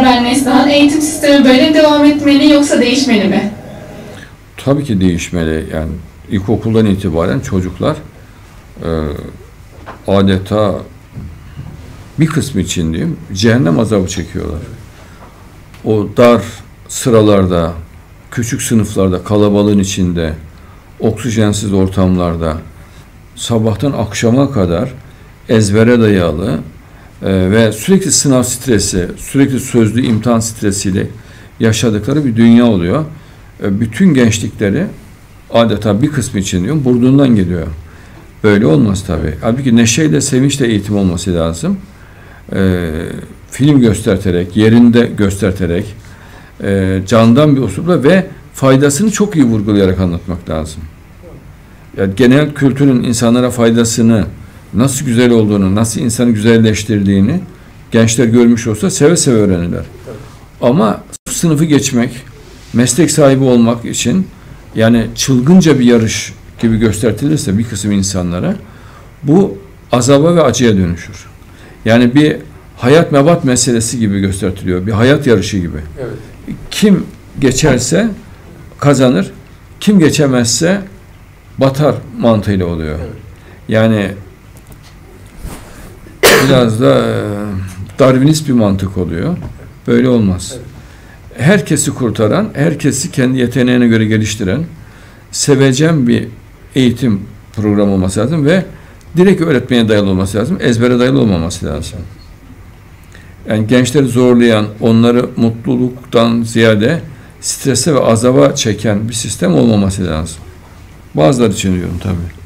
Çocuklar Ben Neslihan. Eğitim sistemi böyle devam etmeli yoksa değişmeli mi? Tabii ki değişmeli. Yani ilkokuldan itibaren çocuklar e, adeta bir kısmı için diyeyim cehennem azabı çekiyorlar. O dar sıralarda, küçük sınıflarda, kalabalığın içinde, oksijensiz ortamlarda sabahtan akşama kadar ezbere dayalı e, ve sürekli sınav stresi, sürekli sözlü imtihan stresiyle yaşadıkları bir dünya oluyor. E, bütün gençlikleri adeta bir kısmı için diyorum burnundan geliyor. Böyle olmaz tabii. Halbuki neşeyle, sevinçle eğitim olması lazım. E, film gösterterek, yerinde gösterterek, e, candan bir usulda ve faydasını çok iyi vurgulayarak anlatmak lazım. Yani genel kültürün insanlara faydasını, nasıl güzel olduğunu, nasıl insanı güzelleştirdiğini gençler görmüş olsa seve seve öğrenirler. Ama sınıfı geçmek, meslek sahibi olmak için yani çılgınca bir yarış gibi göstertilirse bir kısım insanlara bu azaba ve acıya dönüşür. Yani bir hayat mebat meselesi gibi gösteriliyor. Bir hayat yarışı gibi. Evet. Kim geçerse kazanır, kim geçemezse batar mantığıyla oluyor. Evet. Yani biraz da e, Darwinist bir mantık oluyor. Böyle olmaz. Herkesi kurtaran, herkesi kendi yeteneğine göre geliştiren, sevecen bir eğitim programı olması lazım ve direkt öğretmeye dayalı olması lazım. Ezbere dayalı olmaması lazım. Yani gençleri zorlayan, onları mutluluktan ziyade strese ve azaba çeken bir sistem olmaması lazım. Bazıları için diyorum tabii.